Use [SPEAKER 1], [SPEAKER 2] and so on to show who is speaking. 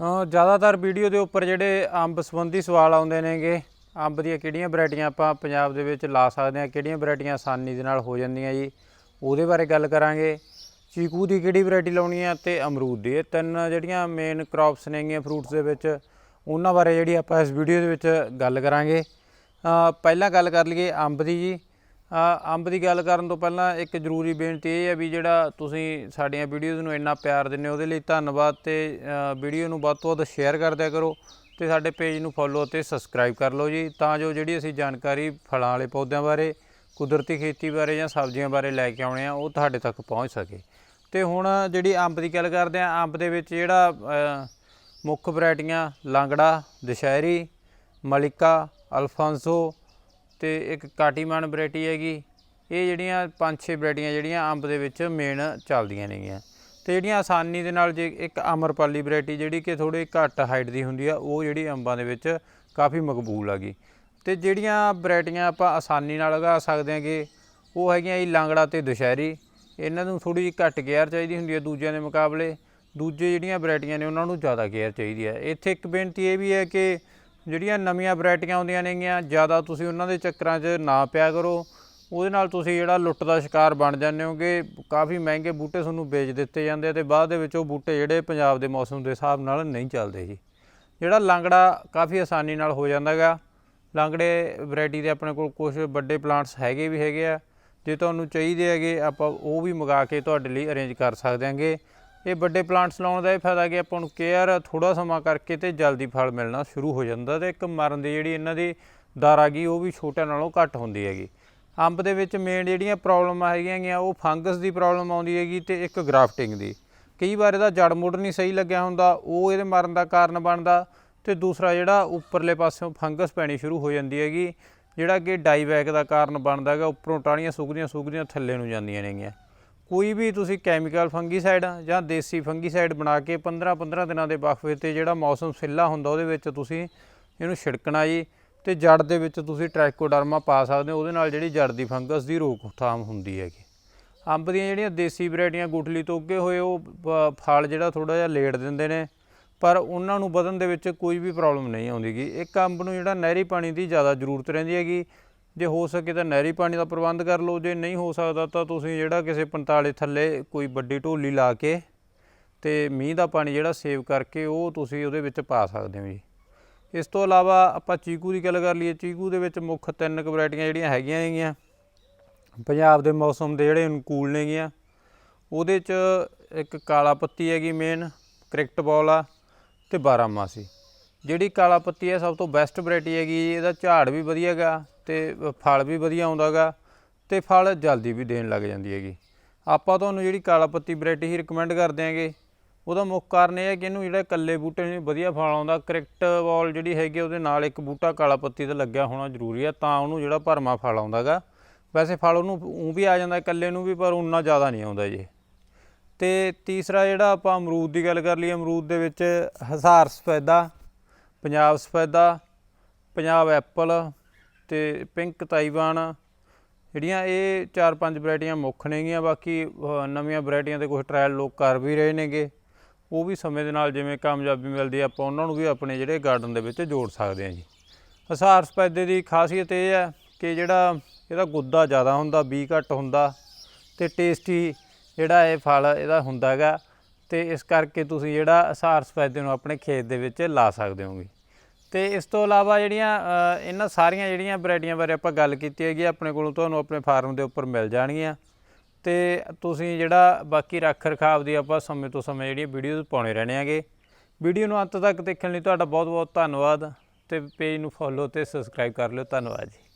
[SPEAKER 1] ਜ਼ਿਆਦਾਤਰ ਵੀਡੀਓ ਦੇ ਉੱਪਰ ਜਿਹੜੇ ਅੰਬ ਸੰਬੰਧੀ ਸਵਾਲ ਆਉਂਦੇ ਨੇਗੇ, ਅੰਬ ਦੀਆਂ ਕਿਹੜੀਆਂ ਵੈਰਾਈਟੀਆਂ ਆਪਾਂ ਪੰਜਾਬ ਦੇ ਵਿੱਚ ਲਾ ਸਕਦੇ ਹਾਂ, ਕਿਹੜੀਆਂ ਵੈਰਾਈਟੀਆਂ ਆਸਾਨੀ ਦੇ ਨਾਲ ਹੋ ਜਾਂਦੀਆਂ ਜੀ, ਉਹਦੇ ਬਾਰੇ ਗੱਲ ਕਰਾਂਗੇ। ਚੀਕੂ ਦੀ ਕਿਹੜੀ ਵੈਰਾਈਟੀ ਲਾਉਣੀ ਹੈ ਤੇ ਅਮਰੂਦ ਦੀ, ਇਹ ਤਿੰਨ ਜਿਹੜੀਆਂ ਮੇਨ ਕ੍ਰੌਪਸ ਨੇਗੀਆਂ ਫਰੂਟਸ ਦੇ ਵਿੱਚ, ਉਹਨਾਂ ਬਾਰੇ ਜਿਹੜੀ ਆਪਾਂ ਇਸ ਵੀਡੀਓ ਦੇ ਵਿੱਚ ਗੱਲ ਕਰਾਂਗੇ। ਪਹਿਲਾਂ ਗੱਲ ਕਰ ਲਈਏ ਅੰਬ ਦੀ ਜੀ ਅੰਬ ਦੀ ਗੱਲ ਕਰਨ ਤੋਂ ਪਹਿਲਾਂ ਇੱਕ ਜ਼ਰੂਰੀ ਬੇਨਤੀ ਇਹ ਹੈ ਵੀ ਜਿਹੜਾ ਤੁਸੀਂ ਸਾਡੀਆਂ ਵੀਡੀਓਜ਼ ਨੂੰ ਇੰਨਾ ਪਿਆਰ ਦਿੰਦੇ ਹੋ, ਉਹਦੇ ਲਈ ਧੰਨਵਾਦ ਤੇ ਵੀਡੀਓ ਨੂੰ ਵੱਧ ਤੋਂ ਵੱਧ ਸ਼ੇਅਰ ਕਰ ਦਿਆ ਕਰੋ ਤੇ ਸਾਡੇ ਪੇਜ ਨੂੰ ਫੋਲੋ ਅਤੇ ਸਬਸਕ੍ਰਾਈਬ ਕਰ ਲਓ ਜੀ, ਤਾਂ ਜੋ ਜਿਹੜੀ ਅਸੀਂ ਜਾਣਕਾਰੀ ਫਲਾਂ ਵਾਲੇ ਪੌਦਿਆਂ ਬਾਰੇ, ਕੁਦਰਤੀ ਖੇਤੀ ਬਾਰੇ ਜਾਂ ਸਬਜ਼ੀਆਂ ਬਾਰੇ ਲੈ ਕੇ ਆਉਣੇ ਆ, ਉਹ ਤੁਹਾਡੇ ਤੱਕ ਪਹੁੰਚ ਸਕੇ। ਤੇ ਹੁਣ ਜਿਹੜੀ ਅੰਬ ਦੀ ਗੱਲ ਕਰਦੇ ਆ ਅੰਬ ਦੇ ਵਿੱਚ ਜਿਹੜਾ ਮੁੱਖ ਵੈਰਾਈਟੀਆਂ ਲਾਂਗੜਾ, ਦੁਸ਼ਹਿਰੀ, ਮਲਿਕਾ, ਅਲਫਾਂਸੋ ਤੇ ਇੱਕ ਕਾਟੀਮਾਨ ਵੈਰਾਈਟੀ ਹੈਗੀ। ਇਹ ਜਿਹੜੀਆਂ ਪੰਜ ਛੇ ਵੈਰਾਈਟੀਆਂ ਜਿਹੜੀਆਂ ਅੰਬ ਦੇ ਵਿੱਚ ਮੇਨ ਚੱਲਦੀਆਂ ਨੇਗੀਆਂ। ਤੇ ਜਿਹੜੀਆਂ ਆਸਾਨੀ ਦੇ ਨਾਲ ਜੇ ਇੱਕ ਅਮਰਪਾਲੀ ਵੈਰਾਈਟੀ ਜਿਹੜੀ ਕਿ ਥੋੜੀ ਘੱਟ ਹਾਈਟ ਦੀ ਹੁੰਦੀ ਆ, ਉਹ ਜਿਹੜੀ ਅੰਬਾਂ ਦੇ ਵਿੱਚ ਕਾਫੀ ਮਕਬੂਲ ਹੈਗੀ ਤੇ ਜਿਹੜੀਆਂ ਵੈਰਾਈਟੀਆਂ ਆਪਾਂ ਆਸਾਨੀ ਨਾਲ ਉਗਾ ਸਕਦੇ ਹਾਂਗੇ ਉਹ ਹੈਗੀਆਂ ਜੀ ਲਾਂਗੜਾ ਤੇ ਦੁਸ਼ਹਿਰੀ। ਇਹਨਾਂ ਨੂੰ ਥੋੜੀ ਜਿਹੀ ਘੱਟ ਕੇਅਰ ਚਾਹੀਦੀ ਹੁੰਦੀ ਹੈ ਦੂਜਿਆਂ ਦੇ ਮੁਕਾਬਲੇ। ਦੂਜੇ ਜਿਹੜੀਆਂ ਵੈਰਾਈਟੀਆਂ ਨੇ, ਉਹਨਾਂ ਨੂੰ ਜ਼ਿਆਦਾ ਕੇਅਰ ਚਾਹੀਦੀ ਹੈ ਇੱਥੇ ਇੱਕ ਬੇਨਤੀ ਇਹ ਵੀ ਹੈ ਕਿ ਜਿਹੜੀਆਂ ਨਵੀਆਂ ਵੈਰਾਈਟੀਆਂ ਆਉਂਦੀਆਂ ਨੇਗੀਆਂ, ਜ਼ਿਆਦਾ ਤੁਸੀਂ ਉਹਨਾਂ ਦੇ ਚੱਕਰਾਂ 'ਚ ਨਾ ਪਿਆ ਕਰੋ। ਉਹਦੇ ਨਾਲ ਤੁਸੀਂ ਜਿਹੜਾ ਲੁੱਟ ਦਾ ਸ਼ਿਕਾਰ ਬਣ ਜਾਂਦੇ ਹੋਗੇ ਕਾਫੀ ਮਹਿੰਗੇ ਬੂਟੇ ਤੁਹਾਨੂੰ ਵੇਚ ਦਿੱਤੇ ਜਾਂਦੇ ਆ ਤੇ ਬਾਅਦ ਦੇ ਵਿੱਚ ਉਹ ਬੂਟੇ ਜਿਹੜੇ ਪੰਜਾਬ ਦੇ ਮੌਸਮ ਦੇ ਹਿਸਾਬ ਨਾਲ ਨਹੀਂ ਚੱਲਦੇ ਜੀ। ਜਿਹੜਾ ਲਾਂਗੜਾ ਕਾਫੀ ਆਸਾਨੀ ਨਾਲ ਹੋ ਜਾਂਦਾ ਗਾ ਲਾਂਗੜੇ ਵੈਰਾਈਟੀ ਦੇ ਆਪਣੇ ਕੋਲ ਕੁਝ ਵੱਡੇ ਪਲਾਂਟਸ ਹੈਗੇ ਵੀ ਹੈਗੇ ਆ। ਜੇ ਤੁਹਾਨੂੰ ਚਾਹੀਦੇ ਹੈਗੇ ਆਪਾਂ ਉਹ ਵੀ ਮੰਗਾ ਕੇ ਤੁਹਾਡੇ ਲਈ ਅਰੇਂਜ ਕਰ ਸਕਦੇ ਹਾਂਗੇ। ਇਹ ਵੱਡੇ ਪਲਾਂਟਸ ਲਾਉਣ ਦਾ ਇਹ ਫਾਇਦਾ ਕਿ ਆਪਾਂ ਨੂੰ ਕੇਅਰ ਥੋੜਾ ਸਮਾਂ ਕਰਕੇ ਤੇ ਜਲਦੀ ਫਲ ਮਿਲਣਾ ਸ਼ੁਰੂ ਹੋ ਜਾਂਦਾ ਤੇ ਇੱਕ ਮਰਨ ਦੀ ਜਿਹੜੀ ਇਹਨਾਂ ਦੀ ਦਰ ਆ ਗਈ ਉਹ ਵੀ ਛੋਟਿਆਂ ਨਾਲੋਂ ਘੱਟ ਹੁੰਦੀ ਹੈਗੀ। ਅੰਬ ਦੇ ਵਿੱਚ ਮੇਨ ਜਿਹੜੀਆਂ ਪ੍ਰੋਬਲਮਾਂ ਹੈਗੀਆਂ ਗੀਆਂ, ਉਹ ਫੰਗਸ ਦੀ ਪ੍ਰੋਬਲਮ ਆਉਂਦੀ ਹੈਗੀ ਤੇ ਇੱਕ ਗ੍ਰਾਫਟਿੰਗ ਦੀ। ਕਈ ਵਾਰ ਇਹਦਾ ਜੜ ਮੁੱਢ ਨਹੀਂ ਸਹੀ ਲੱਗਿਆ ਹੁੰਦਾ, ਉਹ ਇਹਦੇ ਮਰਨ ਦਾ ਕਾਰਨ ਬਣਦਾ ਤੇ ਦੂਸਰਾ ਜਿਹੜਾ ਉੱਪਰਲੇ ਪਾਸਿਓਂ ਫੰਗਸ ਪੈਣੀ ਸ਼ੁਰੂ ਹੋ ਜਾਂਦੀ ਹੈਗੀ, ਜਿਹੜਾ ਕਿ ਡਾਈਬੈਕ ਦਾ ਕਾਰਨ ਬਣਦਾ ਹੈਗਾ, ਉੱਪਰੋਂ ਟਾਹਣੀਆਂ ਸੁੱਕਦੀਆਂ ਸੁੱਕਦੀਆਂ ਥੱਲੇ ਨੂੰ ਜਾਂਦੀਆਂ ਨੇਗੀਆਂ। ਕੋਈ ਵੀ ਤੁਸੀਂ ਕੈਮੀਕਲ ਫੰਗੀਸਾਈਡ ਜਾਂ ਦੇਸੀ ਫੰਗੀਸਾਈਡ ਬਣਾ ਕੇ 15-15 ਦਿਨਾਂ ਦੇ ਵਕਫੇ ਤੇ ਜਿਹੜਾ ਮੌਸਮ ਸਿੱਲਾ ਹੁੰਦਾ ਉਹਦੇ ਵਿੱਚ ਤੁਸੀਂ ਇਹਨੂੰ ਛਿੜਕਣਾ ਜੀ ਤੇ ਜੜ ਦੇ ਵਿੱਚ ਤੁਸੀਂ ਟ੍ਰਾਈਕੋਡਰਮਾ ਪਾ ਸਕਦੇ ਹੋ, ਉਹਦੇ ਨਾਲ ਜਿਹੜੀ ਜੜ ਦੀ ਫੰਗਸ ਦੀ ਰੋਕਥਾਮ ਹੁੰਦੀ ਹੈਗੀ। ਅੰਬ ਦੀਆਂ ਜਿਹੜੀਆਂ ਦੇਸੀ ਵੈਰਾਈਟੀਆਂ ਗੁਠਲੀ ਤੋਂ ਉੱਗੇ ਹੋਏ ਉਹ ਫਲ ਜਿਹੜਾ ਥੋੜਾ ਜਿਹਾ ਲੇਟ ਦਿੰਦੇ ਨੇ, ਪਰ ਉਹਨਾਂ ਨੂੰ ਵਧਣ ਦੇ ਵਿੱਚ ਕੋਈ ਵੀ ਪ੍ਰੋਬਲਮ ਨਹੀਂ ਆਉਂਦੀਗੀ ਇੱਕ ਅੰਬ ਨੂੰ ਜਿਹੜਾ ਨਹਿਰੀ ਪਾਣੀ ਦੀ ਜ਼ਿਆਦਾ ਜ਼ਰੂਰਤ ਰਹਿੰਦੀ ਹੈਗੀ ਜੇ ਹੋ ਸਕੇ ਤਾਂ ਨਹਿਰੀ ਪਾਣੀ ਦਾ ਪ੍ਰਬੰਧ ਕਰ ਲਓ, ਜੇ ਨਹੀਂ ਹੋ ਸਕਦਾ ਤਾਂ ਤੁਸੀਂ ਜਿਹੜਾ ਕਿਸੇ 45 ਥੱਲੇ ਕੋਈ ਵੱਡੀ ਢੋਲੀ ਲਾ ਕੇ ਤੇ ਮੀਂਹ ਦਾ ਪਾਣੀ ਜਿਹੜਾ ਸੇਵ ਕਰਕੇ ਉਹ ਤੁਸੀਂ ਉਹਦੇ ਵਿੱਚ ਪਾ ਸਕਦੇ ਹੋ ਜੀ। ਇਸ ਤੋਂ ਇਲਾਵਾ ਆਪਾਂ ਚੀਕੂ ਦੀ ਗੱਲ ਕਰ ਲਈਏ, ਚੀਕੂ ਦੇ ਵਿੱਚ ਮੁੱਖ ਤਿੰਨ ਕੁ ਵੈਰਾਈਟੀਆਂ ਜਿਹੜੀਆਂ ਹੈਗੀਆਂ ਨੇਗੀਆਂ। ਪੰਜਾਬ ਦੇ ਮੌਸਮ ਦੇ ਜਿਹੜੇ ਅਨੁਕੂਲ ਨੇਗੀਆਂ। ਉਹਦੇ ਚ ਇੱਕ ਕਾਲਾ ਪੱਤੀ ਹੈਗੀ ਮੇਨ ਕ੍ਰਿਕਟ ਬਾਲ ਆ ਤੇ 12 ਮਾਸੀ ਜਿਹੜੀ ਕਾਲਾ ਪੱਤੀ ਹੈ ਸਭ ਤੋਂ ਬੈਸਟ ਵੈਰਾਈਟੀ ਹੈਗੀ ਇਹਦਾ ਝਾੜ ਵੀ ਵਧੀਆ ਗਾ ਤੇ ਫਲ ਵੀ ਵਧੀਆ ਆਉਂਦਾਗਾ ਤੇ ਫਲ ਜਲਦੀ ਵੀ ਦੇਣ ਲੱਗ ਜਾਂਦੀ ਹੈਗੀ। ਆਪਾਂ ਤੁਹਾਨੂੰ ਜਿਹੜੀ ਕਾਲਾ ਪੱਤੀ ਵੈਰਾਈਟੀ ਹੀ ਰეკਮੈਂਡ ਕਰਦੇ ਆਂਗੇ ਉਹਦਾ ਮੁੱਖ ਕਾਰਨ ਇਹ ਹੈ ਕਿ ਇਹਨੂੰ ਜਿਹੜਾ ਇਕੱਲੇ ਬੂਟੇ ਨੂੰ ਵਧੀਆ ਫਲ ਆਉਂਦਾ ਕ੍ਰਿਕਟ ਬਾਲ ਜਿਹੜੀ ਹੈਗੀ ਉਹਦੇ ਨਾਲ ਇੱਕ ਬੂਟਾ ਕਾਲਾ ਪੱਤੀ ਦਾ ਲੱਗਿਆ ਹੋਣਾ ਜ਼ਰੂਰੀ ਹੈ ਤਾਂ ਉਹਨੂੰ ਜਿਹੜਾ ਭਰਮਾ ਫਲ ਆਉਂਦਾਗਾ ਵੈਸੇ ਫਲ ਉਹਨੂੰ ਉਹ ਵੀ ਆ ਜਾਂਦਾ, ਇਕੱਲੇ ਨੂੰ ਵੀ, ਪਰ ਉਨਾ ਜ਼ਿਆਦਾ ਨਹੀਂ ਆਉਂਦਾ ਜੀ। ਤੇ ਤੀਸਰਾ ਜਿਹੜਾ ਆਪਾਂ ਅਮਰੂਦ ਦੀ ਗੱਲ ਕਰ ਲਈਏ, ਅਮਰੂਦ ਦੇ ਵਿੱਚ ਹਜ਼ਾਰ ਸਫੈਦਾ ਪੰਜਾਬ ਸਫੈਦਾ, ਪੰਜਾਬ ਐਪਲ ਤੇ ਪਿੰਕ ਤਾਈਵਾਨ, ਜਿਹੜੀਆਂ ਇਹ ਚਾਰ ਪੰਜ ਵੈਰਾਈਟੀਆਂ ਮੁੱਖ ਨੇਗੀਆਂ, ਬਾਕੀ ਨਵੀਆਂ ਵੈਰਾਈਟੀਆਂ ਦੇ ਕੁਝ ਟ੍ਰਾਇਲ ਲੋਕ ਕਰ ਵੀ ਰਹੇ ਨੇਗੇ। ਉਹ ਵੀ ਸਮੇਂ ਦੇ ਨਾਲ ਜਿਵੇਂ ਕਾਮਯਾਬੀ ਮਿਲਦੀ ਹੈ ਆਪਾਂ ਉਹਨਾਂ ਨੂੰ ਵੀ ਆਪਣੇ ਜਿਹੜੇ ਗਾਰਡਨ ਦੇ ਵਿੱਚ ਜੋੜ ਸਕਦੇ ਹਾਂ ਜੀ। ਹਸਾਰ ਸਫੈਦੇ ਦੀ ਖਾਸੀਅਤ ਇਹ ਹੈ ਕਿ ਜਿਹੜਾ ਇਹਦਾ ਗੁੱਦਾ ਜ਼ਿਆਦਾ ਹੁੰਦਾ, ਬੀ ਘੱਟ ਹੁੰਦਾ ਤੇ ਟੇਸਟੀ ਜਿਹੜਾ ਇਹ ਫਲ ਇਹਦਾ ਹੁੰਦਾ ਹੈਗਾ। ਤੇ ਇਸ ਕਰਕੇ ਤੁਸੀਂ ਜਿਹੜਾ ਹਸਾਰ ਸਫੈਦੇ ਨੂੰ ਆਪਣੇ ਖੇਤ ਦੇ ਵਿੱਚ ਲਾ ਸਕਦੇ ਹੋਗੇ। ਤੇ ਇਸ ਤੋਂ ਇਲਾਵਾ ਜਿਹੜੀਆਂ ਇਹਨਾਂ ਸਾਰੀਆਂ ਜਿਹੜੀਆਂ ਵੈਰਾਈਟੀਆਂ ਬਾਰੇ ਆਪਾਂ ਗੱਲ ਕੀਤੀ ਹੈਗੀ, ਆਪਣੇ ਕੋਲੋਂ ਤੁਹਾਨੂੰ ਆਪਣੇ ਫਾਰਮ ਦੇ ਉੱਪਰ ਮਿਲ ਜਾਣਗੀਆਂ। ਤੇ ਤੁਸੀਂ ਜਿਹੜਾ ਬਾਕੀ ਰੱਖ ਰਖਾਵ ਦੀ ਆਪਾਂ ਸਮੇਂ ਤੋਂ ਸਮੇਂ ਜਿਹੜੀਆਂ ਵੀਡੀਓਜ਼ ਪਾਉਣੇ ਰਹਿਣੇ ਆਗੇ ਵੀਡੀਓ ਨੂੰ ਅੰਤ ਤੱਕ ਦੇਖਣ ਲਈ ਤੁਹਾਡਾ ਬਹੁਤ ਬਹੁਤ ਧੰਨਵਾਦ। ਤੇ ਪੇਜ ਨੂੰ ਫੋਲੋ ਤੇ ਸਬਸਕ੍ਰਾਈਬ ਕਰ ਲਿਓ। ਧੰਨਵਾਦ ਜੀ।